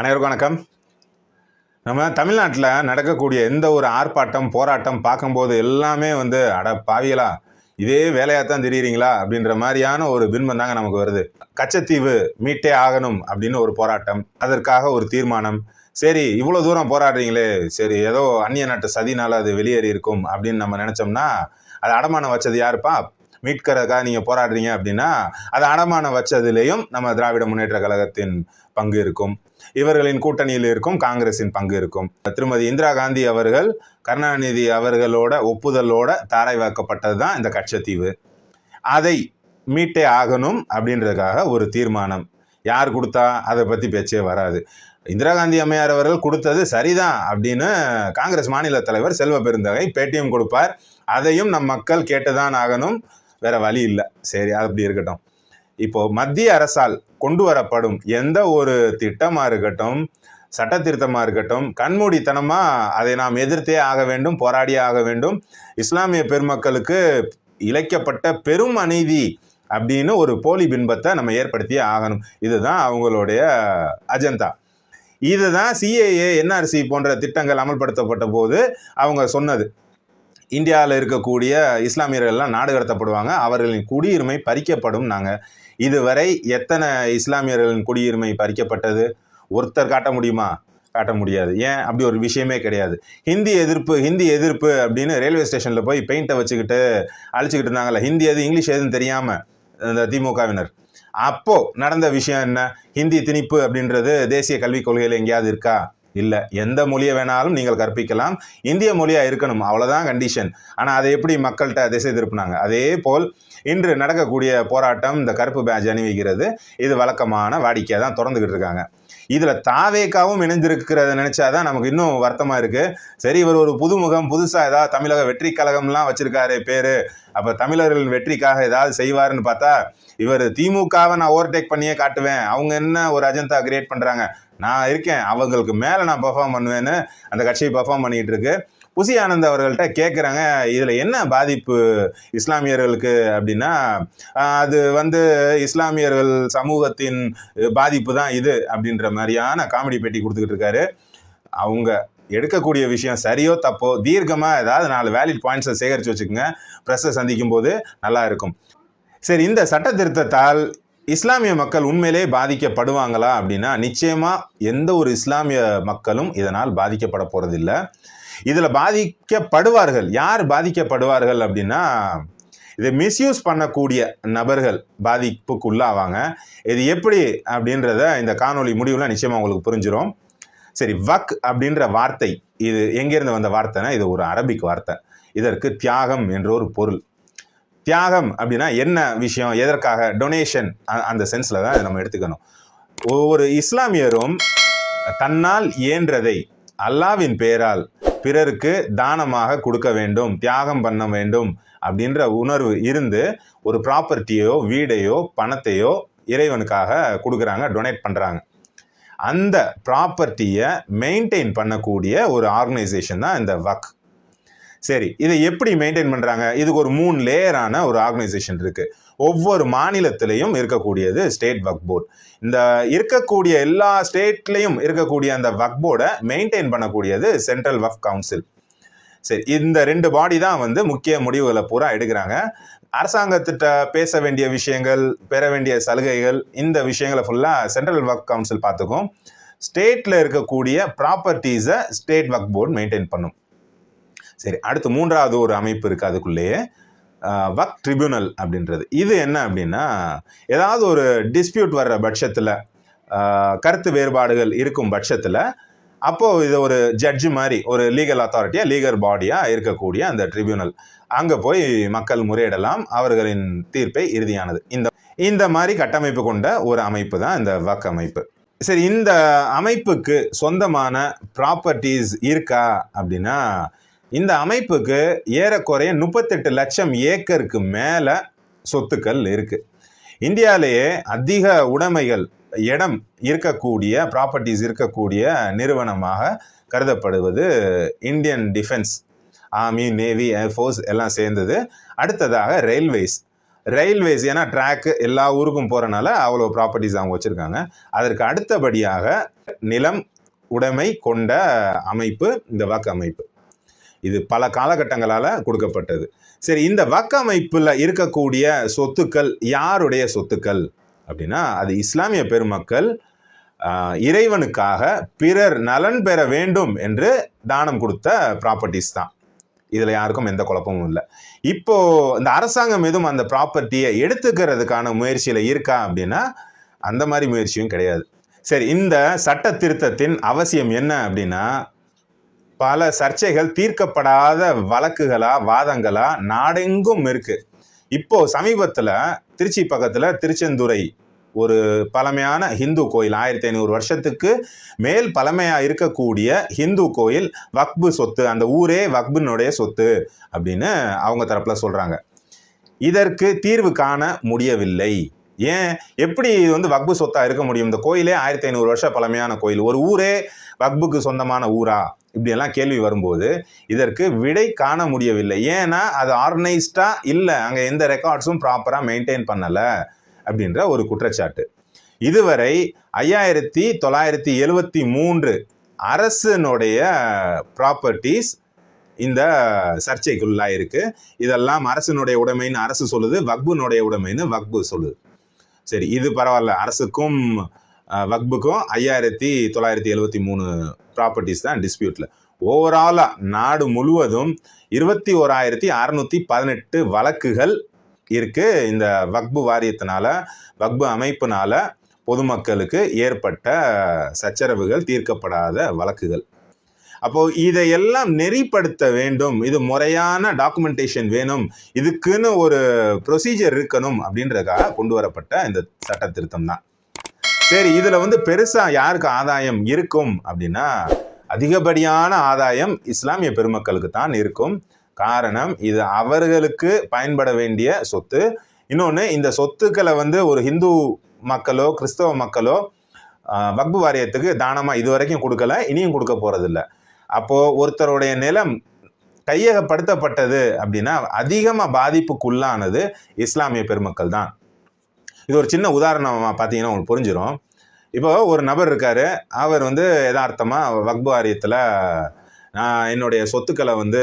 அனைவருக்கும் வணக்கம். நம்ம தமிழ்நாட்டில் நடக்கக்கூடிய எந்த ஒரு ஆர்ப்பாட்டம் போராட்டம் பார்க்கும்போது எல்லாமே வந்து அட பாவியலா இதே வேலையாக தான் தெரியுறீங்களா அப்படின்ற மாதிரியான ஒரு பின்பம் தாங்க நமக்கு வருது. கச்சத்தீவு மீட்டே ஆகணும் அப்படின்னு ஒரு போராட்டம் அதற்காக ஒரு தீர்மானம். சரி இவ்வளோ தூரம் போராடுறீங்களே சரி ஏதோ அந்நிய நாட்டு சதினால் அது வெளியேறி இருக்கும் அப்படின்னு நம்ம நினச்சோம்னா அது அடமானம் வச்சது யாருப்பா? மீட்கிறதுக்காக நீங்கள் போராடுறீங்க அப்படின்னா அது அடமானம் வச்சதுலேயும் நம்ம திராவிட முன்னேற்ற கழகத்தின் பங்கு இருக்கும். இவர்களின் கூட்டணியில் இருக்கும் காங்கிரஸின் பங்கு இருக்கும். திருமதி இந்திரா காந்தி அவர்கள் கருணாநிதி அவர்களோட ஒப்புதலோட தாரைவாக்கப்பட்டது தான் இந்த கட்சத்தீவு. அதை மீட்டே ஆகணும் அப்படின்றதுக்காக ஒரு தீர்மானம். யார் கொடுத்தா அதை பற்றி பேச்சே வராது. இந்திரா காந்தி அம்மையார் அவர்கள் கொடுத்தது சரிதான் அப்படின்னு காங்கிரஸ் மாநில தலைவர் செல்வ பெருந்தகை பேட்டியம் கொடுப்பார். அதையும் நம் மக்கள் கேட்டுதான் ஆகணும். வேற வழி இல்லை. சரி அப்படி இருக்கட்டும். இப்போ மத்திய அரசால் கொண்டு வரப்படும் எந்த ஒரு திட்டமாக இருக்கட்டும் சட்ட திருத்தமாக இருக்கட்டும் கண்மூடித்தனமாக அதை நாம் எதிர்த்தே ஆக வேண்டும் போராடியே ஆக வேண்டும். இஸ்லாமிய பெருமக்களுக்கு இழைக்கப்பட்ட பெரும் அநீதி அப்படின்னு ஒரு போலி பின்பத்தை நம்ம ஏற்படுத்தியே ஆகணும். இதுதான் அவங்களுடைய அஜெண்டா. இதுதான் சிஏஏ என்ஆர்சி போன்ற திட்டங்கள் அமல்படுத்தப்பட்ட போது அவங்க சொன்னது. இந்தியாவில் இருக்கக்கூடிய இஸ்லாமியர்கள்லாம் நாடு கடத்தப்படுவாங்க. அவர்களின் குடியுரிமை பறிக்கப்படும் நாங்கள் இதுவரை எத்தனை இஸ்லாமியர்களின் குடியுரிமை பறிக்கப்பட்டது? ஒருத்தர் காட்ட முடியுமா? காட்ட முடியாது. ஏன்? அப்படி ஒரு விஷயமே கிடையாது. ஹிந்தி எதிர்ப்பு ஹிந்தி எதிர்ப்பு அப்படின்னு ரயில்வே ஸ்டேஷனில் போய் பெயிண்ட்டை வச்சுக்கிட்டு அழிச்சுக்கிட்டு இருந்தாங்கல்ல. ஹிந்தி எது இங்கிலீஷ் எதுன்னு தெரியாமல் இந்த திமுகவினர். அப்போது நடந்த விஷயம் என்ன? ஹிந்தி திணிப்பு அப்படின்றது தேசிய கல்விக் கொள்கையில் எங்கேயாவது இருக்கா? இல்லை. எந்த மொழியை வேணாலும் நீங்கள் கற்பிக்கலாம். இந்திய மொழியாக இருக்கணும். அவ்வளோதான் கண்டிஷன் ஆனால் அதை எப்படி மக்கள்கிட்ட திசை திருப்பினாங்க? அதே போல் இன்று நடக்கக்கூடிய போராட்டம் இந்த கருப்பு பேட்ச் அணிவிக்கிறது. இது வழக்கமான வாடிக்கையாக தான் திறந்துக்கிட்டு இருக்காங்க. இதில் தாவேக்காவும் இணைஞ்சிருக்கிறத நினச்சாதான் நமக்கு இன்னும் வருத்தமாக இருக்குது சரி இவர் ஒரு புதுமுகம் புதுசாக ஏதாவது தமிழக வெற்றி கழகம்லாம் வச்சுருக்காரு பேர். அப்போ தமிழர்களின் வெற்றிக்காக ஏதாவது செய்வாருன்னு பார்த்தா இவர் திமுகவை நான் ஓவர்டேக் பண்ணியே காட்டுவேன். அவங்க என்ன ஒரு அஜந்தா கிரியேட் பண்ணுறாங்க நான் இருக்கேன். அவங்களுக்கு மேலே நான் பெர்ஃபார்ம் பண்ணுவேன்னு அந்த கட்சியை பெர்ஃபார்ம் பண்ணிகிட்டு இருக்கு. குசி ஆனந்த் அவர்கள்ட்ட கேட்குறாங்க இதில் என்ன பாதிப்பு இஸ்லாமியர்களுக்கு அப்படின்னா அது வந்து இஸ்லாமியர்கள் சமூகத்தின் பாதிப்பு தான் இது அப்படின்ற மாதிரியான காமெடி பேட்டி கொடுத்துக்கிட்டு இருக்காரு. அவங்க எடுக்கக்கூடிய விஷயம் சரியோ தப்போ தீர்க்கமாக ஏதாவது நாலு வேலிட் பாயிண்ட்ஸை சேகரித்து வச்சுக்கோங்க. ப்ரெஸ்ஸை சந்திக்கும் போது நல்லா இருக்கும். சரி இந்த சட்ட திருத்தத்தால் இஸ்லாமிய மக்கள் உண்மையிலே பாதிக்கப்படுவாங்களா அப்படின்னா நிச்சயமாக எந்த ஒரு இஸ்லாமிய மக்களும் இதனால் பாதிக்கப்பட போகிறதில்ல இதில் பாதிக்கப்படுவார்கள். யார் பாதிக்கப்படுவார்கள் அப்படின்னா இதை மிஸ்யூஸ் பண்ணக்கூடிய நபர்கள் பாதிப்புக்குள்ளாவாங்க. இது எப்படி அப்படின்றத இந்த காணொலி முடிவில் நிச்சயமாக உங்களுக்கு புரிஞ்சிடும் சரி வக் அப்படின்ற வார்த்தை இது எங்கேருந்து வந்த வார்த்தைனா இது ஒரு அரபிக் வார்த்தை. இதற்கு தியாகம் என்ற ஒரு பொருள். தியாகம் அப்படின்னா என்ன விஷயம்? எதற்காக? டொனேஷன் அந்த சென்ஸில் தான் நம்ம எடுத்துக்கணும். ஒவ்வொரு இஸ்லாமியரும் தன்னால் இயன்றதை அல்லாவின் பெயரால் பிறருக்கு தானமாக கொடுக்க வேண்டும் தியாகம் பண்ண வேண்டும் அப்படின்ற உணர்வு இருந்து ஒரு ப்ராப்பர்ட்டியோ வீடையோ பணத்தையோ இறைவனுக்காக கொடுக்குறாங்க டொனேட் பண்ணுறாங்க அந்த ப்ராப்பர்ட்டியை மெயின்டைன் பண்ணக்கூடிய ஒரு ஆர்கனைசேஷன் தான் இந்த வக். சரி இதை எப்படி மெயின்டைன் பண்ணுறாங்க இதுக்கு ஒரு மூணு லேயரான ஒரு ஆர்கனைசேஷன் இருக்குது ஒவ்வொரு மாநிலத்திலையும் இருக்கக்கூடியது ஸ்டேட் வக் போர்டு இந்த இருக்கக்கூடிய எல்லா ஸ்டேட்லேயும் இருக்கக்கூடிய அந்த வக் போர்டை மெயின்டைன் பண்ணக்கூடியது சென்ட்ரல் வக் கவுன்சில் சரி இந்த ரெண்டு பாடி தான் வந்து முக்கிய முடிவுகளை பூரா எடுக்கிறாங்க. அரசாங்கத்திட்ட பேச வேண்டிய விஷயங்கள் பெற வேண்டிய சலுகைகள் இந்த விஷயங்களை ஃபுல்லாக சென்ட்ரல் வக் கவுன்சில் பார்த்துக்கும். ஸ்டேட்டில் இருக்கக்கூடிய ப்ராப்பர்ட்டிஸை ஸ்டேட் வக் போர்டு மெயின்டைன் பண்ணும். சரி அடுத்து மூன்றாவது ஒரு அமைப்பு இருக்குது அதுக்குள்ளேயே. வக் ட்ரிபியூனல் அப்படின்றது. இது என்ன அப்படின்னா ஏதாவது ஒரு டிஸ்பியூட் வர்ற பட்சத்தில் கருத்து வேறுபாடுகள் இருக்கும் பட்சத்தில் அப்போது இது ஒரு ஜட்ஜு மாதிரி ஒரு லீகல் அத்தாரிட்டியாக லீகல் பாடியாக இருக்கக்கூடிய அந்த ட்ரிபியூனல் அங்கே போய் மக்கள் முறையிடலாம் அவர்களின் தீர்ப்பை இறுதியானது. இந்த இந்த மாதிரி கட்டமைப்பு கொண்ட ஒரு அமைப்பு தான் இந்த வக் அமைப்பு. சரி இந்த அமைப்புக்கு சொந்தமான ப்ராப்பர்ட்டிஸ் இருக்கா அப்படின்னா இந்த அமைப்புக்கு ஏறக்குறைய முப்பத்தெட்டு லட்சம் ஏக்கருக்கு மேலே சொத்துக்கள் இருக்குது இந்தியாவிலேயே அதிக உடைமைகள் இடம் இருக்கக்கூடிய ப்ராப்பர்ட்டிஸ் இருக்கக்கூடிய நிறுவனமாக கருதப்படுவது Indian defence army navy air force எல்லாம் சேர்ந்தது. அடுத்ததாக ரயில்வேஸ் ரயில்வேஸ் ஏன்னா ட்ராக்கு எல்லா ஊருக்கும் போகிறனால அவ்வளோ ப்ராப்பர்ட்டிஸ் அவங்க வச்சுருக்காங்க. அதற்கு அடுத்தபடியாக நிலம் உடைமை கொண்ட அமைப்பு இந்த வாக்கு அமைப்பு. இது பல காலகட்டங்களால் கொடுக்கப்பட்டது. சரி இந்த வக்கமைப்பில் இருக்கக்கூடிய சொத்துக்கள் யாருடைய சொத்துக்கள்? அப்படின்னா அது இஸ்லாமிய பெருமக்கள் இறைவனுக்காக பிறர் நலன் பெற வேண்டும் என்று தானம் கொடுத்த ப்ராப்பர்ட்டிஸ் தான். இதில் யாருக்கும் எந்த குழப்பமும் இல்லை. இப்போது இந்த அரசாங்கம் எதுவும் அந்த ப்ராப்பர்ட்டியை எடுத்துக்கிறதுக்கான முயற்சியில் இருக்கா அப்படின்னா அந்த மாதிரி முயற்சியும் கிடையாது. சரி இந்த சட்ட திருத்தத்தின் அவசியம் என்ன அப்படின்னா பல சர்ச்சைகள் தீர்க்கப்படாத வழக்குகளா வாதங்களா நாடெங்கும் இருக்கு. இப்போ சமீபத்தில் திருச்சி பக்கத்தில் திருச்செந்துறை ஒரு பழமையான ஹிந்து கோயில் ஆயிரத்தி ஐநூறு வருஷத்துக்கு மேல் பழமையாக இருக்கக்கூடிய ஹிந்து கோயில் வக்பு சொத்து அந்த ஊரே வக்பினுடைய சொத்து அப்படின்னு அவங்க தரப்பில் சொல்கிறாங்க இதற்கு தீர்வு காண முடியவில்லை. ஏன்? எப்படி இது வந்து வக்பு சொத்தாக இருக்க முடியும்? இந்த கோயிலே ஆயிரத்தி ஐநூறு வருஷம் பழமையான கோயில். ஒரு ஊரே வக்புக்கு சொந்தமான ஊரா? இப்படியெல்லாம் கேள்வி வரும்போது இதற்கு விடை காண முடியவில்லை. ஏன்னா அது ஆர்கனைஸ்டாக இல்லை. அங்கே எந்த ரெக்கார்ட்ஸும் ப்ராப்பராக மெயின்டைன் பண்ணலை அப்படின்ற ஒரு குற்றச்சாட்டு. இதுவரை ஐயாயிரத்தி தொள்ளாயிரத்தி எழுவத்தி மூன்று அரசனுடைய ப்ராப்பர்ட்டிஸ் இந்த சர்ச்சைக்குள்ளாக இருக்குது இதெல்லாம் அரசனுடைய உடைமைன்னு அரசு சொல்லுது வக்புனுடைய உடைமைன்னு வக்பு சொல்லுது. சரி இது பரவாயில்ல. அரசுக்கும் வக்புக்கும் ஐயாயிரத்தி தொள்ளாயிரத்தி எழுவத்தி மூணு ப்ராப்பர்ட்டிஸ் தான் டிஸ்பியூட்டில் ஓவராலாக நாடு முழுவதும் இருபத்தி ஓராயிரத்தி அறநூற்றி பதினெட்டு வழக்குகள் இருக்குது இந்த வக்பு வாரியத்தினால வக்பு அமைப்பினால் பொதுமக்களுக்கு ஏற்பட்ட சச்சரவுகள் தீர்க்கப்படாத வழக்குகள். அப்போது இதையெல்லாம் நெறிப்படுத்த வேண்டும். இது முறையான டாக்குமெண்டேஷன் வேணும். இதுக்குன்னு ஒரு ப்ரொசீஜர் இருக்கணும் அப்படின்றதுக்காக கொண்டு வரப்பட்ட இந்த சட்ட திருத்தம் தான். சரி இதுல வந்து பெருசா யாருக்கு ஆதாயம் இருக்கும் அப்படின்னா அதிகப்படியான ஆதாயம் இஸ்லாமிய பெருமக்களுக்கு தான் இருக்கும். காரணம் இது அவர்களுக்கு பயன்பட வேண்டிய சொத்து. இன்னொன்று இந்த சொத்துக்களை வந்து ஒரு ஹிந்து மக்களோ கிறிஸ்தவ மக்களோ வக்பு வாரியத்துக்கு தானமாக இது வரைக்கும் கொடுக்கல இனியும் கொடுக்க போகிறதில்ல அப்போது ஒருத்தருடைய நிலம் கையகப்படுத்தப்பட்டது அப்படின்னா அதிகமாக பாதிப்புக்குள்ளானது இஸ்லாமிய பெருமக்கள் தான் இது ஒரு சின்ன உதாரணமாக பார்த்தீங்கன்னா உங்களுக்கு புரிஞ்சிடும் இப்போ ஒரு நபர் இருக்கார். அவர் வந்து யதார்த்தமாக வக்பு வாரியத்தில் நான் என்னுடைய சொத்துக்களை வந்து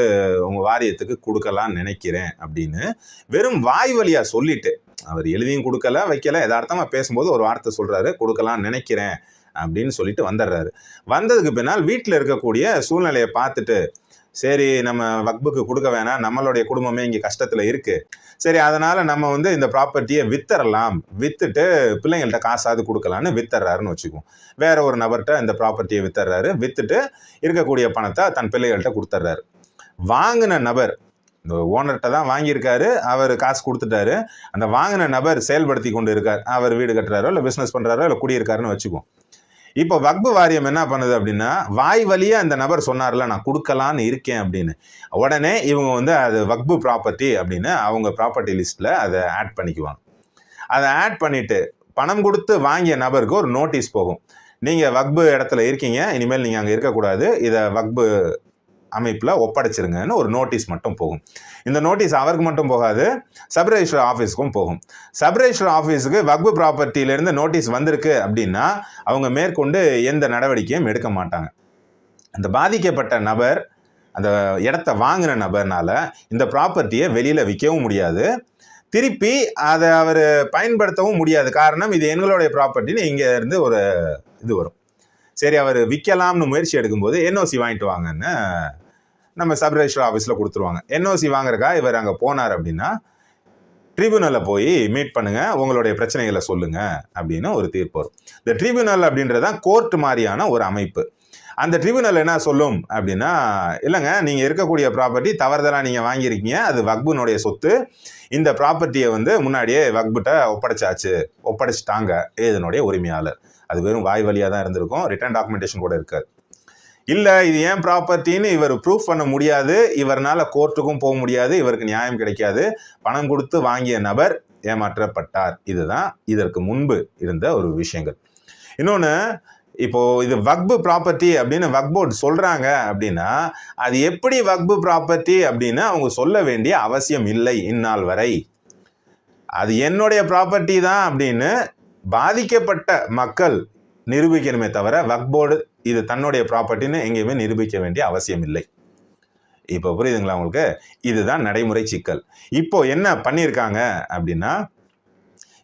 உங்கள் வாரியத்துக்கு கொடுக்கலான்னு நினைக்கிறேன் அப்படின்னு வெறும் வாய் வழியாக சொல்லிட்டு அவர் எழுதியும் கொடுக்கல வைக்கல யதார்த்தமாக பேசும்போது ஒரு வார்த்தை சொல்கிறாரு கொடுக்கலான்னு நினைக்கிறேன் அப்படின்னு சொல்லிட்டு வந்துடுறாரு. வந்ததுக்கு பின்னால் வீட்டில் இருக்கக்கூடிய சூழ்நிலையை பார்த்துட்டு சரி நம்ம வக்புக்கு கொடுக்க வேணாம். நம்மளுடைய குடும்பமே இங்கே கஷ்டத்தில் இருக்குது சரி அதனால் நம்ம வந்து இந்த ப்ராப்பர்ட்டியை வித்தரலாம். வித்துட்டு பிள்ளைங்கள்ட்ட காசாவது கொடுக்கலான்னு வித்தர்றாருன்னு வச்சுக்குவோம். வேற ஒரு நபர்கிட்ட இந்த ப்ராப்பர்ட்டியை வித்தர்றாரு. வித்துட்டு இருக்கக்கூடிய பணத்தை தன் பிள்ளைகள்கிட்ட கொடுத்துட்றாரு வாங்கின நபர் இந்த ஓனர்கிட்ட தான் வாங்கியிருக்காரு. அவர் காசு கொடுத்துட்டாரு. அந்த வாங்கின நபர் செயல்படுத்தி கொண்டு இருக்கார் அவர் வீடு கட்டுறாரோ இல்லை பிஸ்னஸ் பண்ணுறாரோ இல்லை குடியிருக்காருன்னு வச்சுக்குவோம். இப்போ வக்பு வாரியம் என்ன பண்ணுது அப்படின்னா வாய் வழியே இந்த நபர் சொன்னார்ல நான் கொடுக்கலான்னு இருக்கேன் அப்படின்னு. உடனே இவங்க வந்து அது வக்பு ப்ராப்பர்ட்டி அப்படின்னு அவங்க ப்ராப்பர்ட்டி லிஸ்ட்டில் அதை ஆட் பண்ணிக்குவாங்க. அதை ஆட் பண்ணிவிட்டு பணம் கொடுத்து வாங்கிய நபருக்கு ஒரு நோட்டீஸ் போகும். நீங்கள் வக்பு இடத்துல இருக்கீங்க இனிமேல் நீங்கள் அங்கே இருக்கக்கூடாது. இதை வக்பு அமைப்பில் ஒப்படைச்சிருங்கன்னு ஒரு நோட்டீஸ் மட்டும் போகும். இந்த நோட்டீஸ் அவருக்கு மட்டும் போகாது சப் ஆஃபீஸுக்கும் போகும். சப் ஆஃபீஸுக்கு வக்பு ப்ராப்பர்ட்டியிலேருந்து நோட்டீஸ் வந்திருக்கு அப்படின்னா அவங்க மேற்கொண்டு எந்த நடவடிக்கையும் எடுக்க மாட்டாங்க. அந்த பாதிக்கப்பட்ட நபர் அந்த இடத்த வாங்கின நபர்னால் இந்த ப்ராப்பர்ட்டியை வெளியில் விற்கவும் முடியாது. திருப்பி அதை அவர் பயன்படுத்தவும் முடியாது. காரணம் இது எங்களுடைய ப்ராப்பர்ட்டின்னு இங்கேருந்து ஒரு இது வரும். சரி அவர் விற்கலாம்னு முயற்சி எடுக்கும்போது என்ஓசி வாங்கிட்டு வாங்கன்னு நம்ம சப் ரெஜிஸ்டர் ஆஃபீஸில் கொடுத்துருவாங்க. என்ஓசி வாங்குறக்கா இவர் அங்கே போனார் அப்படின்னா ட்ரிபியூனலில் போய் மீட் பண்ணுங்கள் உங்களுடைய பிரச்சனைகளை சொல்லுங்கள் அப்படின்னு ஒரு தீர்ப்பு வரும். இந்த ட்ரிபியூனல் அப்படின்றதான் கோர்ட் மாதிரியான ஒரு அமைப்பு. அந்த ட்ரிபியூனல் என்ன சொல்லும் அப்படின்னா இல்லைங்க நீங்கள் இருக்கக்கூடிய ப்ராப்பர்ட்டி தவறுதலாக நீங்கள் வாங்கியிருக்கீங்க அது வக்புனுடைய சொத்து. இந்த ப்ராப்பர்ட்டியை வந்து முன்னாடியே வக்புட்ட ஒப்படைச்சாச்சு ஒப்படைச்சிட்டாங்க இதனுடைய உரிமையாளர். அது வெறும் வாய் வழியாக தான் இருந்திருக்கும். ரிட்டர்ன் டாக்குமெண்டேஷன் கூட இருக்காது. இல்லை இது ஏன் ப்ராப்பர்ட்டின்னு இவர் ப்ரூஃப் பண்ண முடியாது. இவர்னால் கோர்ட்டுக்கும் போக முடியாது. இவருக்கு நியாயம் கிடைக்காது. பணம் கொடுத்து வாங்கிய நபர் ஏமாற்றப்பட்டார். இதுதான் இதற்கு முன்பு இருந்த ஒரு விஷயங்கள். இன்னொன்று இப்போ இது வக்பு ப்ராப்பர்ட்டி அப்படின்னு வக்போர்ட் சொல்கிறாங்க அப்படின்னா அது எப்படி வக்பு ப்ராப்பர்ட்டி அப்படின்னு அவங்க சொல்ல வேண்டிய அவசியம் இல்லை இந்நாள் வரை. அது என்னுடைய ப்ராப்பர்ட்டி தான் அப்படின்னு பாதிக்கப்பட்ட மக்கள் நிரூபிக்கணுமே தவிர வக்ஃப் போர்டு இது தன்னுடைய ப்ராப்பர்ட்டின்னு எங்கேயுமே நிரூபிக்க வேண்டிய அவசியம் இல்லை. இப்போ புரியுதுங்களா உங்களுக்கு? இதுதான் நடைமுறை சிக்கல். இப்போ என்ன பண்ணியிருக்காங்க அப்படின்னா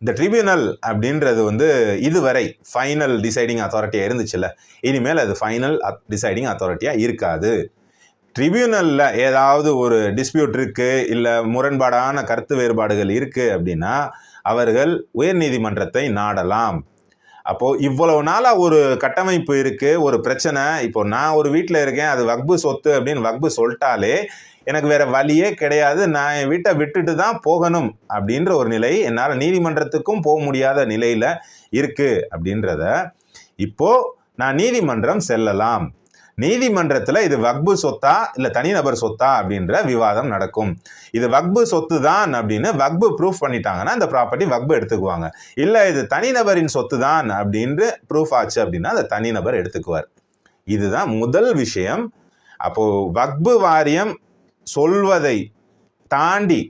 இந்த ட்ரிபியூனல் அப்படின்றது வந்து இதுவரை ஃபைனல் டிசைடிங் அத்தாரிட்டியாக இருந்துச்சுல்ல. இனிமேல் அது ஃபைனல் டிசைடிங் அத்தாரிட்டியாக இருக்காது. ட்ரிபியூனலில் ஏதாவது ஒரு டிஸ்பியூட் இருக்குது இல்லை முரண்பாடான கருத்து வேறுபாடுகள் இருக்குது அப்படின்னா அவர்கள் உயர்நீதிமன்றத்தை நாடலாம். அப்போது இவ்வளவு நாளாக ஒரு கட்டமைப்பு இருக்குது ஒரு பிரச்சனை. இப்போ நான் ஒரு வீட்டில் இருக்கேன் அது வக்பு சொத்து அப்படின்னு வக்பு சொல்லிட்டாலே எனக்கு வேற வழியே கிடையாது. நான் என் வீட்டை விட்டுட்டு தான் போகணும் அப்படின்ற ஒரு நிலை என்னால் நீதிமன்றத்துக்கும் போக முடியாத நிலையில் இருக்குது அப்படின்றத இப்போ நான் நீதிமன்றம் செல்லலாம். நீதிமன்றத்தில் இது வக்பு சொத்தா இல்லை தனிநபர் சொத்தா அப்படின்ற விவாதம் நடக்கும். இது வக்பு சொத்து தான் அப்படின்னு வக்பு ப்ரூஃப் பண்ணிட்டாங்கன்னா அந்த ப்ராப்பர்ட்டி வக்பு எடுத்துக்குவாங்க. இல்லை இது தனிநபரின் சொத்து தான் அப்படின்று ப்ரூஃப் ஆச்சு அப்படின்னா அந்த தனிநபர் எடுத்துக்குவார். இதுதான் முதல் விஷயம். அப்போ வக்பு வாரியம் சொல்வதை தாண்டி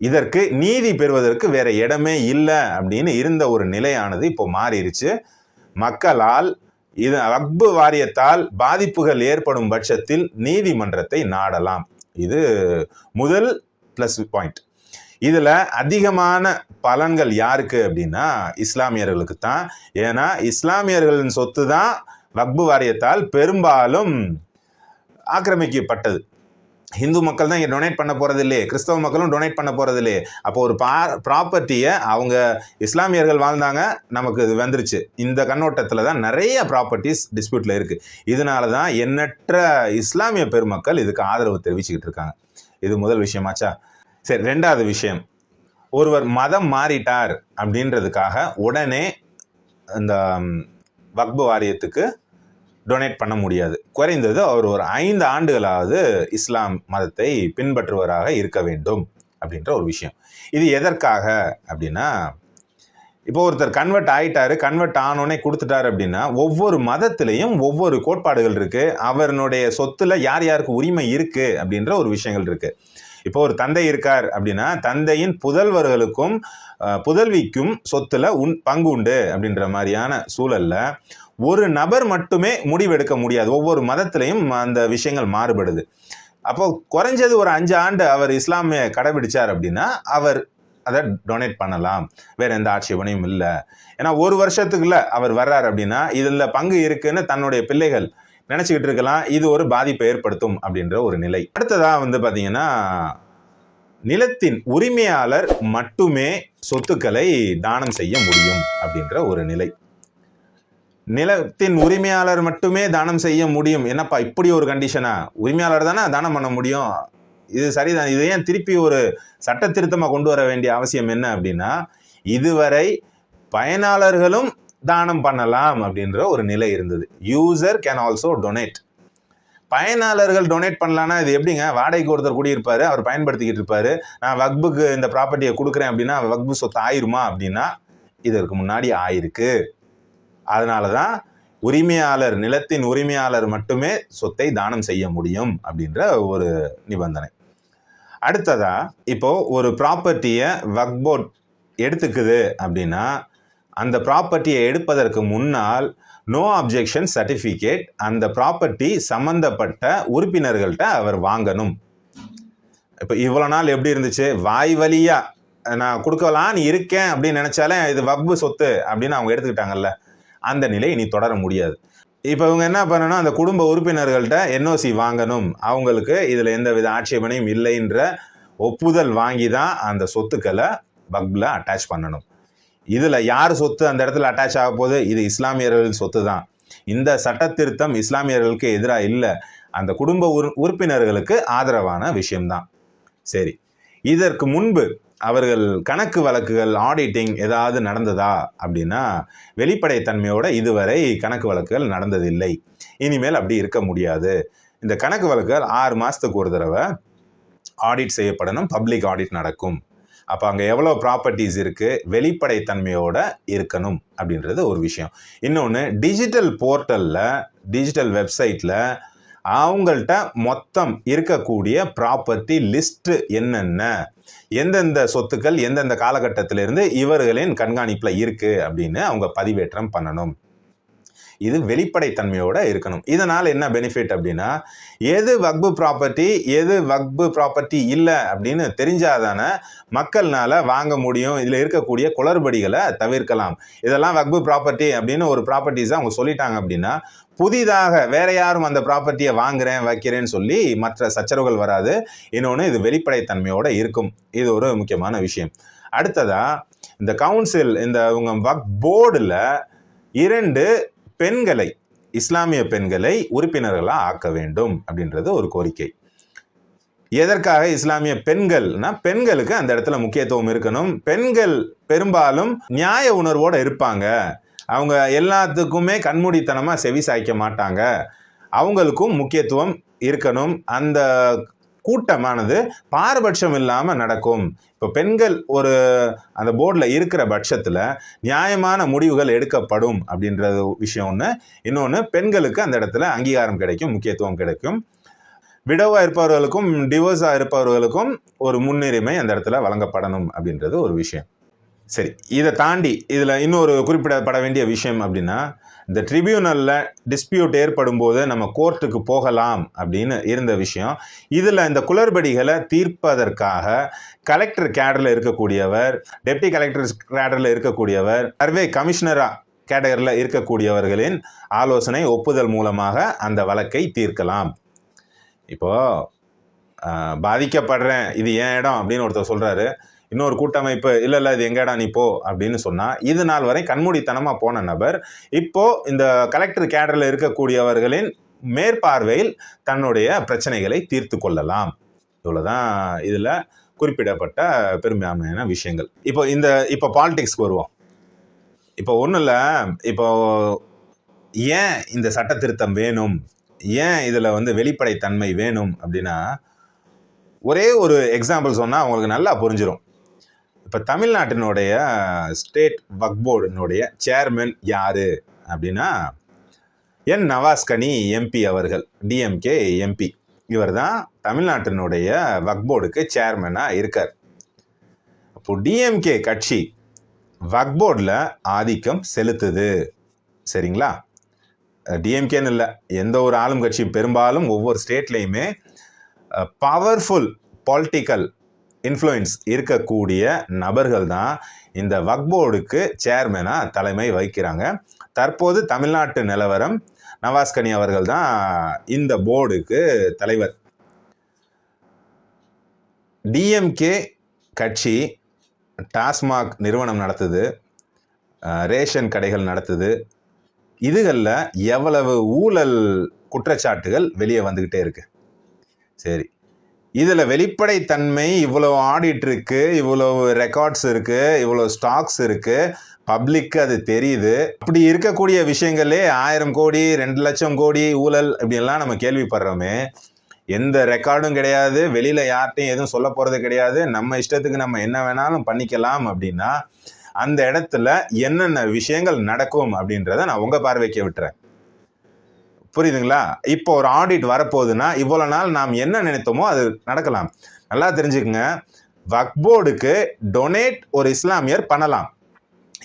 இதற்கு நீதி பெறுவதற்கு வேற இடமே இல்லை அப்படின்னு இருந்த ஒரு நிலையானது இப்போ மாறிடுச்சு மக்களால் இது வக்பு வாரியத்தால் பாதிப்புகள் ஏற்படும் பட்சத்தில் நீதிமன்றத்தை நாடலாம். இது முதல் ப்ளஸ் பாயிண்ட் இதில் அதிகமான பலன்கள் யாருக்கு அப்படின்னா இஸ்லாமியர்களுக்கு தான். ஏன்னா இஸ்லாமியர்களின் சொத்து தான் வக்பு வாரியத்தால் பெரும்பாலும் ஆக்கிரமிக்கப்பட்டது. ஹிந்து மக்கள் தான் இங்கே டொனேட் பண்ண போகிறது இல்லையே கிறிஸ்தவ மக்களும் டொனேட் பண்ண போகிறது இல்லையே அப்போ ஒரு பா ப்ராப்பர்ட்டியை அவங்க இஸ்லாமியர்கள் வாழ்ந்தாங்க நமக்கு இது வந்துருச்சு. இந்த கண்ணோட்டத்தில் தான் நிறைய ப்ராப்பர்ட்டிஸ் டிஸ்பியூட்டில் இருக்குது இதனால தான் எண்ணற்ற இஸ்லாமிய பெருமக்கள் இதுக்கு ஆதரவு தெரிவிச்சுக்கிட்டு இருக்காங்க. இது முதல் விஷயமாச்சா சரி ரெண்டாவது விஷயம். ஒருவர் மதம் மாறிட்டார் அப்படின்றதுக்காக உடனே இந்த வக்பு வாரியத்துக்கு டொனேட் பண்ண முடியாது. குறைந்தது அவர் ஒரு ஐந்து ஆண்டுகளாவது இஸ்லாம் மதத்தை பின்பற்றுவராக இருக்க வேண்டும் அப்படின்ற ஒரு விஷயம். இது எதற்காக அப்படின்னா இப்போ ஒருத்தர் கன்வெர்ட் ஆயிட்டாரு கன்வெர்ட் ஆனோடனே கொடுத்துட்டாரு அப்படின்னா ஒவ்வொரு மதத்திலையும் ஒவ்வொரு கோட்பாடுகள் இருக்கு. அவனுடைய சொத்துல யார் யாருக்கு உரிமை இருக்கு அப்படின்ற ஒரு விஷயங்கள் இருக்கு. இப்போ ஒரு தந்தை இருக்கார் அப்படின்னா தந்தையின் புதல்வர்களுக்கும் புதல்விக்கும் சொத்துல உன் பங்கு உண்டு அப்படின்ற மாதிரியான சூழல்ல ஒரு நபர் மட்டுமே முடிவெடுக்க முடியாது. ஒவ்வொரு மதத்திலையும் அந்த விஷயங்கள் மாறுபடுது. அப்போ குறைஞ்சது ஒரு அஞ்சு ஆண்டு அவர் இஸ்லாமிய கடைபிடிச்சார் அப்படின்னா அவர் அதை டொனேட் பண்ணலாம். வேற எந்த ஆட்சேபனையும் இல்லை. ஏன்னா ஒரு வருஷத்துக்குள்ள அவர் வர்றார் அப்படின்னா இதில் பங்கு இருக்குன்னு தன்னுடைய பிள்ளைகள் நினச்சிக்கிட்டு இருக்கலாம். இது ஒரு பாதிப்பை ஏற்படுத்தும் அப்படின்ற ஒரு நிலை. அடுத்ததாக வந்து பார்த்தீங்கன்னா நிலத்தின் உரிமையாளர் மட்டுமே சொத்துக்களை தானம் செய்ய முடியும் அப்படின்ற ஒரு நிலை. நிலத்தின் உரிமையாளர் மட்டுமே தானம் செய்ய முடியும். என்னப்பா இப்படி ஒரு கண்டிஷனா உரிமையாளர் தானே தானம் பண்ண முடியும்? இது சரிதான். இது ஏன் திருப்பி ஒரு சட்ட திருத்தமாக கொண்டு வர வேண்டிய அவசியம் என்ன அப்படின்னா இதுவரை பயனாளர்களும் தானம் பண்ணலாம் அப்படின்ற ஒரு நிலை இருந்தது. யூசர் கேன் ஆல்சோ டொனேட் பயனாளர்கள் டொனேட் பண்ணலான்னா இது எப்படிங்க? வாடகைக்கு ஒருத்தர் குடியிருப்பார் அவர் பயன்படுத்திக்கிட்டு இருப்பார். நான் வக்புக்கு இந்த ப்ராப்பர்ட்டியை கொடுக்குறேன் அப்படின்னா வக்பு சொத்து ஆயிருமா அப்படின்னா இதற்கு முன்னாடி ஆயிருக்கு. அதனால தான் உரிமையாளர் நிலத்தின் உரிமையாளர் மட்டுமே சொத்தை தானம் செய்ய முடியும் அப்படின்ற ஒரு நிபந்தனை. அடுத்ததா இப்போ ஒரு ப்ராப்பர்ட்டியை வக்போர்ட் எடுத்துக்குது அப்படின்னா அந்த ப்ராப்பர்ட்டியை எடுப்பதற்கு முன்னால் நோ அப்ஜெக்ஷன் சர்டிஃபிகேட் அந்த ப்ராப்பர்ட்டி சம்மந்தப்பட்ட உறுப்பினர்கள்ட்ட அவர் வாங்கணும். இப்போ இவ்வளோ நாள் எப்படி இருந்துச்சு? வாய் வழியாக நான் கொடுக்கலான்னு இருக்கேன் அப்படின்னு நினச்சாலே இது வக்பு சொத்து அப்படின்னு அவங்க எடுத்துக்கிட்டாங்கல்ல. அந்த நிலை இனி தொடர முடியாது. இப்போ இவங்க என்ன பண்ணணும்? அந்த குடும்ப உறுப்பினர்கள்ட்ட என்ஓசி வாங்கணும். அவங்களுக்கு இதில் எந்த வித ஆட்சேபனையும் இல்லைன்ற ஒப்புதல் வாங்கி தான் அந்த சொத்துக்களை பக்பில் அட்டாச் பண்ணணும். இதில் யார் சொத்து அந்த இடத்துல அட்டாச் ஆக போது இது இஸ்லாமியர்கள் சொத்து தான் இந்த சட்ட திருத்தம் இஸ்லாமியர்களுக்கு எதிராக இல்லை. அந்த குடும்ப உறுப்பினர்களுக்கு ஆதரவான விஷயம்தான். சரி. இதற்கு முன்பு அவர்கள் கணக்கு வழக்குகள் ஆடிட்டிங் ஏதாவது நடந்ததா அப்படின்னா வெளிப்படைத்தன்மையோட இதுவரை கணக்கு வழக்குகள் நடந்ததில்லை. இனிமேல் அப்படி இருக்க முடியாது. இந்த கணக்கு வழக்குகள் ஆறு மாதத்துக்கு ஒரு தடவை ஆடிட் செய்யப்படணும் பப்ளிக் ஆடிட் நடக்கும். அப்போ அங்கே எவ்வளோ ப்ராப்பர்ட்டிஸ் இருக்குது வெளிப்படைத்தன்மையோட இருக்கணும் அப்படின்றது ஒரு விஷயம். இன்னொன்று டிஜிட்டல் போர்ட்டலில் டிஜிட்டல் வெப்சைட்டில் அவங்கள்ட்ட மொத்தம் இருக்கக்கூடிய ப்ராப்பர்ட்டி லிஸ்ட்டு என்னென்ன? எந்தெந்த சொத்துக்கள் எந்தெந்த காலகட்டத்திலிருந்து இவர்களின் கண்காணிப்பில் இருக்குது அப்படின்னு அவங்க பதிவேற்றம் பண்ணணும். இது வெளிப்படைத்தன்மையோட இருக்கணும். இதனால் என்ன பெனிஃபிட் அப்படின்னா எது வக்பு ப்ராப்பர்ட்டி எது வக்பு ப்ராப்பர்ட்டி இல்லை அப்படின்னு தெரிஞ்சாதானே மக்கள்னால வாங்க முடியும். இதில் இருக்கக்கூடிய குளறுபடிகளை தவிர்க்கலாம். இதெல்லாம் வக்பு ப்ராப்பர்ட்டி அப்படின்னு ஒரு ப்ராப்பர்ட்டிஸை அவங்க சொல்லிட்டாங்க அப்படின்னா புதிதாக வேற யாரும் அந்த ப்ராப்பர்ட்டியை வாங்குறேன் வைக்கிறேன்னு சொல்லி மற்ற சச்சரவுகள் வராது. இன்னொன்று இது வெளிப்படைத்தன்மையோட இருக்கும். இது ஒரு முக்கியமான விஷயம். அடுத்ததாக இந்த கவுன்சில் இந்த உங்கள் வக் போர்டில் இரண்டு பெண்களை இஸ்லாமிய பெண்களை உறுப்பினர்களாக ஆக்க வேண்டும் அப்படின்றது ஒரு கோரிக்கை. எதற்காக இஸ்லாமிய பெண்கள்னா பெண்களுக்கு அந்த இடத்துல முக்கியத்துவம் இருக்கணும். பெண்கள் பெரும்பாலும் நியாய உணர்வோடு இருப்பாங்க. அவங்க எல்லாத்துக்குமே கண்மூடித்தனமாக செவி சாய்க்க மாட்டாங்க. அவங்களுக்கும் முக்கியத்துவம் இருக்கணும். அந்த கூட்டமானது பாரபட்சம் இல்லாமல் நடக்கும். இப்போ பெண்கள் ஒரு அந்த போர்டில் இருக்கிற பட்சத்தில் நியாயமான முடிவுகள் எடுக்கப்படும் அப்படின்றது விஷயம் ஒன்று இன்னொன்று பெண்களுக்கு அந்த இடத்துல அங்கீகாரம் கிடைக்கும் முக்கியத்துவம் கிடைக்கும். விடவாக இருப்பவர்களுக்கும் டிவோர்ஸாக இருப்பவர்களுக்கும் ஒரு முன்னுரிமை அந்த இடத்துல வழங்கப்படணும் அப்படின்றது ஒரு விஷயம். சரி இதை தாண்டி இதில் இன்னொரு குறிப்பிடப்பட வேண்டிய விஷயம் அப்படின்னா இந்த ட்ரிபியூனலில் டிஸ்பியூட் ஏற்படும் போது நம்ம கோர்ட்டுக்கு போகலாம் அப்படின்னு இருந்த விஷயம். இதில் இந்த குளறுபடிகளை தீர்ப்பதற்காக கலெக்டர் கேடரில் இருக்கக்கூடியவர் டெப்டி கலெக்டர் கேடரில் இருக்கக்கூடியவர் சர்வே கமிஷனராக கேடகரில் இருக்கக்கூடியவர்களின் ஆலோசனை ஒப்புதல் மூலமாக அந்த வழக்கை தீர்க்கலாம். இப்போது பாதிக்கப்படுறேன் இது ஏன் இடம் அப்படின்னு ஒருத்தர் சொல்கிறாரு இன்னொரு கூட்டமைப்பு இல்லை இல்லை இது எங்கேடா நீ போ அப்படின்னு சொன்னால் இது நாள் வரை கண்மூடித்தனமாக போன நபர். இப்போது இந்த கலெக்டர் கேடரில் இருக்கக்கூடியவர்களின் மேற்பார்வையில் தன்னுடைய பிரச்சனைகளை தீர்த்து கொள்ளலாம். இவ்வளோதான் இதில் குறிப்பிடப்பட்ட பெரும்பான்மையான விஷயங்கள். இப்போ இந்த இப்போ பாலிடிக்ஸ்க்கு வருவோம். இப்போ ஒன்றும் இல்லை இப்போ ஏன் இந்த சட்ட திருத்தம் வேணும்? ஏன் இதில் வந்து வெளிப்படைத்தன்மை வேணும் அப்படின்னா ஒரே ஒரு எக்ஸாம்பிள் சொன்னால் அவங்களுக்கு நல்லா புரிஞ்சிடும் இப்போ தமிழ்நாட்டினுடைய ஸ்டேட் வக் போர்டினுடைய சேர்மன் யார் அப்படின்னா என் நவாஸ்கனி எம்பி அவர்கள் டிஎம்கே எம்பி இவர் தான் தமிழ்நாட்டினுடைய வக் போர்டுக்கு சேர்மனாக இருக்கார். அப்போ டிஎம்கே கட்சி வக் போர்டில் ஆதிக்கம் செலுத்துது. சரிங்களா? டிஎம்கேன்னு இல்லை எந்த ஒரு ஆளும் கட்சி பெரும்பாலும் ஒவ்வொரு ஸ்டேட்லேயுமே பவர்ஃபுல் பொலிட்டிக்கல் இன்ஃப்ளூயன்ஸ் இருக்கக்கூடிய நபர்கள் தான் இந்த வக் போர்டுக்கு தலைமை வகிக்கிறாங்க. தற்போது தமிழ்நாட்டு நிலவரம் நவாஸ்கனி அவர்கள் தான் இந்த போர்டுக்கு தலைவர். டிஎம்கே கட்சி டாஸ்மாக் நிறுவனம் நடத்துது ரேஷன் கடைகள் நடத்துது. இதுகளில் எவ்வளவு ஊழல் குற்றச்சாட்டுகள் வெளியே வந்துக்கிட்டே இருக்கு. சரி இதில் வெளிப்படைத்தன்மை இவ்வளோ ஆடிட் இருக்கு இவ்வளோ ரெக்கார்ட்ஸ் இருக்கு இவ்வளோ ஸ்டாக்ஸ் இருக்கு பப்ளிக்கு அது தெரியுது. அப்படி இருக்கக்கூடிய விஷயங்களே ஆயிரம் கோடி ரெண்டு லட்சம் கோடி ஊழல் இப்படியெல்லாம் நம்ம கேள்விப்படுறோமே. எந்த ரெக்கார்டும் கிடையாது வெளியில் யார்கிட்டையும் எதுவும் சொல்ல போகிறது கிடையாது. நம்ம இஷ்டத்துக்கு நம்ம என்ன வேணாலும் பண்ணிக்கலாம் அப்படின்னா அந்த இடத்துல என்னென்ன விஷயங்கள் நடக்கும் அப்படின்றத நான் உங்கள் பார்வைக்கு விட்டுறேன். புரியுதுங்களா? இப்போ ஒரு ஆடிட் வரப்போகுதுன்னா இவ்வளோ நாள் நாம் என்ன நினைத்தோமோ அது நடக்கலாம். நல்லா தெரிஞ்சுக்கங்க. வக்போர்டுக்கு டொனேட் ஒரு இஸ்லாமியர் பண்ணலாம்.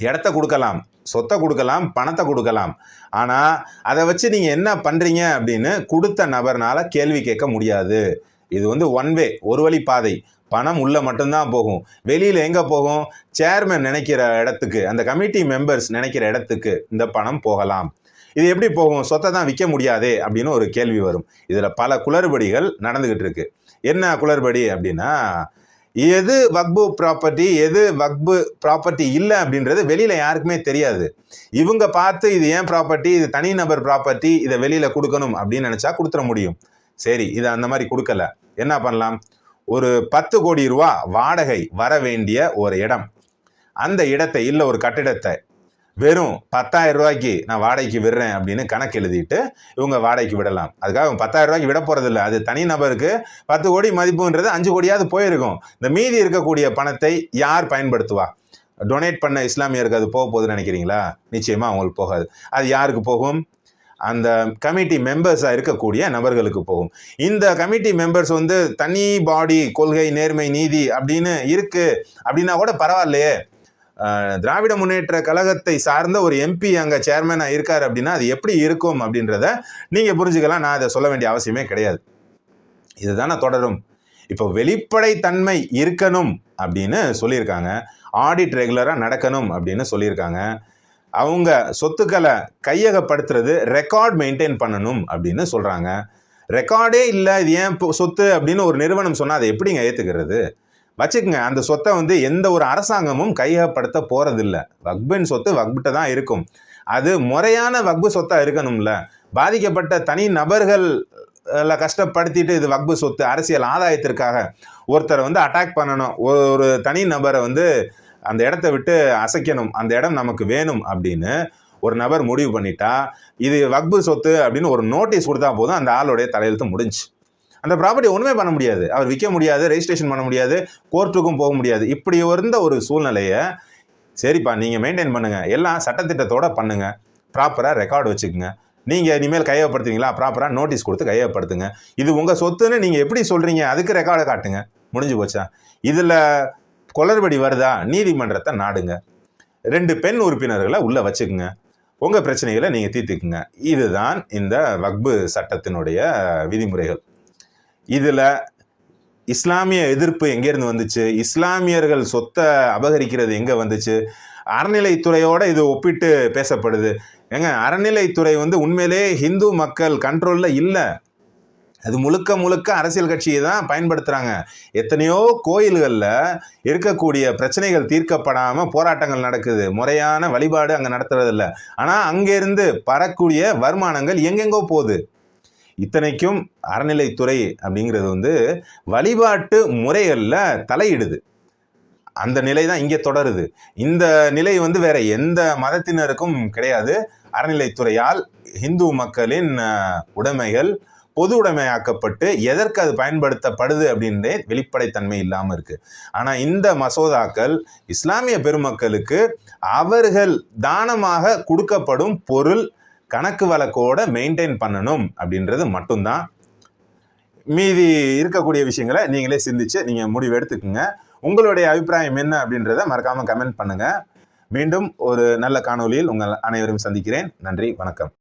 இடத்த கொடுக்கலாம் சொத்தை கொடுக்கலாம் பணத்தை கொடுக்கலாம். ஆனால் அதை வச்சு நீங்கள் என்ன பண்ணுறீங்க அப்படின்னு கொடுத்த நபர்னால் கேள்வி கேட்க முடியாது. இது வந்து ஒன் வே ஒரு வழி பாதை. பணம் உள்ளே மட்டும்தான் போகும். வெளியில் எங்கே போகும்? சேர்மன் நினைக்கிற இடத்துக்கு அந்த கமிட்டி மெம்பர்ஸ் நினைக்கிற இடத்துக்கு இந்த பணம் போகலாம். இது எப்படி போகும்? சொத்தை தான் விற்க முடியாது அப்படின்னு ஒரு கேள்வி வரும். இதில் பல குளறுபடிகள் நடந்துக்கிட்டு இருக்கு. என்ன குளறுபடி அப்படின்னா எது வக்பு ப்ராப்பர்ட்டி எது வக்பு ப்ராப்பர்ட்டி இல்லை அப்படின்றது வெளியில் யாருக்குமே தெரியாது. இவங்க பார்த்து இது ஏன் ப்ராப்பர்ட்டி இது தனிநபர் ப்ராப்பர்ட்டி இதை வெளியில் கொடுக்கணும் அப்படின்னு நினச்சா கொடுத்துட முடியும். சரி இதை அந்த மாதிரி கொடுக்கல. என்ன பண்ணலாம்? ஒரு பத்து கோடி ரூபா வாடகை வர வேண்டிய ஒரு இடம். அந்த இடத்தை இல்லை ஒரு கட்டிடத்தை வெறும் பத்தாயிரம் ரூபாய்க்கு நான் வாடகைக்கு விடுறேன் அப்படின்னு கணக்கு எழுதிட்டு இவங்க வாடகைக்கு விடலாம். அதுக்காக இவங்க பத்தாயிரம் ரூபாய்க்கு விட போகிறதில்ல அது தனி நபருக்கு பத்து கோடி மதிப்புன்றது அஞ்சு கோடியாவது போயிருக்கும். இந்த மீதி இருக்கக்கூடிய பணத்தை யார் பயன்படுத்துவா? டொனேட் பண்ண இஸ்லாமியருக்கு அது போக போகுதுன்னு நினைக்கிறீங்களா? நிச்சயமாக அவங்களுக்கு போகாது. அது யாருக்கு போகும்? அந்த கமிட்டி மெம்பர்ஸாக இருக்கக்கூடிய நபர்களுக்கு போகும். இந்த கமிட்டி மெம்பர்ஸ் வந்து தனி பாடி கொள்கை நேர்மை நீதி அப்படின்னு இருக்குது அப்படின்னா கூட பரவாயில்லையே. திராவிட முன்னேற்ற கழகத்தை சார்ந்த ஒரு எம்பி அங்கே சேர்மனாக இருக்கார் அப்படின்னா அது எப்படி இருக்கும் அப்படின்றத நீங்கள் புரிஞ்சுக்கலாம். நான் அதை சொல்ல வேண்டிய அவசியமே கிடையாது. இதுதானே தொடரும். இப்போ வெளிப்படைத்தன்மை இருக்கணும் அப்படின்னு சொல்லியிருக்காங்க. ஆடிட் ரெகுலராக நடக்கணும் அப்படின்னு சொல்லியிருக்காங்க. அவங்க சொத்துக்களை கையகப்படுத்துறது ரெக்கார்ட் மெயின்டைன் பண்ணணும் அப்படின்னு சொல்கிறாங்க ரெக்கார்டே இல்லை இது ஏன் சொத்து அப்படின்னு ஒரு நிறுவனம் சொன்னால் அதை எப்படிங்க ஏற்றுக்கிறது வச்சுக்கோங்க அந்த சொத்தை வந்து எந்த ஒரு அரசாங்கமும் கையகப்படுத்த போகிறதில்ல வக்பின் சொத்து வக்பிட்ட தான் இருக்கும். அது முறையான வக்பு சொத்தாக இருக்கணும்ல. பாதிக்கப்பட்ட தனி நபர்கள் கஷ்டப்படுத்திட்டு இது வக்பு சொத்து அரசியல் ஆதாயத்திற்காக ஒருத்தரை வந்து அட்டாக் பண்ணணும். ஒரு ஒரு தனி நபரை வந்து அந்த இடத்த விட்டு அசைக்கணும். அந்த இடம் நமக்கு வேணும் அப்படின்னு ஒரு நபர் முடிவு பண்ணிட்டா இது வக்பு சொத்து அப்படின்னு ஒரு நோட்டீஸ் கொடுத்தா போதும் அந்த ஆளுடைய தலையெழுத்து முடிஞ்சு. அந்த ப்ராப்பர்ட்டி ஒன்றுமே பண்ண முடியாது. அவர் விற்க முடியாது ரெஜிஸ்ட்ரேஷன் பண்ண முடியாது கோர்ட்டுக்கும் போக முடியாது. இப்படி இருந்த ஒரு சூழ்நிலையை சரிப்பா நீங்கள் மெயின்டைன் பண்ணுங்கள் எல்லாம் சட்டத்திட்டத்தோடு பண்ணுங்கள் ப்ராப்பராக ரெக்கார்டு வச்சுக்கோங்க. நீங்கள் இனிமேல் கையகப்படுத்துவீங்களா? ப்ராப்பராக நோட்டீஸ் கொடுத்து கையகப்படுத்துங்க. இது உங்கள் சொத்துன்னு நீங்கள் எப்படி சொல்கிறீங்க அதுக்கு ரெக்கார்டை காட்டுங்க. முடிஞ்சு போச்சா? இதில் குளறுபடி வருதா? நீதிமன்றத்தை நாடுங்க. ரெண்டு பெண் உறுப்பினர்களை உள்ளே வச்சுக்குங்க. உங்கள் பிரச்சனைகளை நீங்கள் தீர்த்துக்குங்க. இதுதான் இந்த வக்பு சட்டத்தினுடைய விதிமுறைகள். இதில் இஸ்லாமிய எதிர்ப்பு எங்கேருந்து வந்துச்சு? இஸ்லாமியர்கள் சொத்தை அபகரிக்கிறது எங்கே வந்துச்சு? அறநிலைத்துறையோடு இது ஒப்பிட்டு பேசப்படுது. ஏங்க அறநிலைத்துறை வந்து உண்மையிலே ஹிந்து மக்கள் கண்ட்ரோலில் இல்லை. அது முழுக்க முழுக்க அரசியல் கட்சியை தான் பயன்படுத்துகிறாங்க எத்தனையோ கோயில்களில் இருக்கக்கூடிய பிரச்சனைகள் தீர்க்கப்படாமல் போராட்டங்கள் நடக்குது. முறையான வழிபாடு அங்கே நடத்துறதில்ல. ஆனால் அங்கேருந்து பரக்கூடிய வருமானங்கள் எங்கெங்கோ போகுது. இத்தனைக்கும் அறநிலைத்துறை அப்படிங்கிறது வந்து வழிபாட்டு முறைகளில் தலையிடுது. அந்த நிலை தான் இங்கே தொடருது. இந்த நிலை வந்து வேற எந்த மதத்தினருக்கும் கிடையாது. அறநிலைத்துறையால் இந்து மக்களின் உடைமைகள் பொது உடைமையாக்கப்பட்டு எதற்கு அது பயன்படுத்தப்படுது அப்படின்றே வெளிப்படைத்தன்மை இல்லாமல் இருக்குது ஆனால் இந்த மசோதாக்கள் இஸ்லாமிய பெருமக்களுக்கு அவர்கள் தானமாக கொடுக்கப்படும் பொருள் கணக்கு வழக்கோட மெயின்டைன் பண்ணணும் அப்படின்றது மட்டும்தான். மீதி இருக்கக்கூடிய விஷயங்களை நீங்களே சிந்திச்சு நீங்கள் முடிவு எடுத்துக்கோங்க. உங்களுடைய அபிப்பிராயம் என்ன அப்படின்றத மறக்காமல் கமெண்ட் பண்ணுங்கள் மீண்டும் ஒரு நல்ல காணொளியில் உங்கள் அனைவரும் சந்திக்கிறேன். நன்றி வணக்கம்.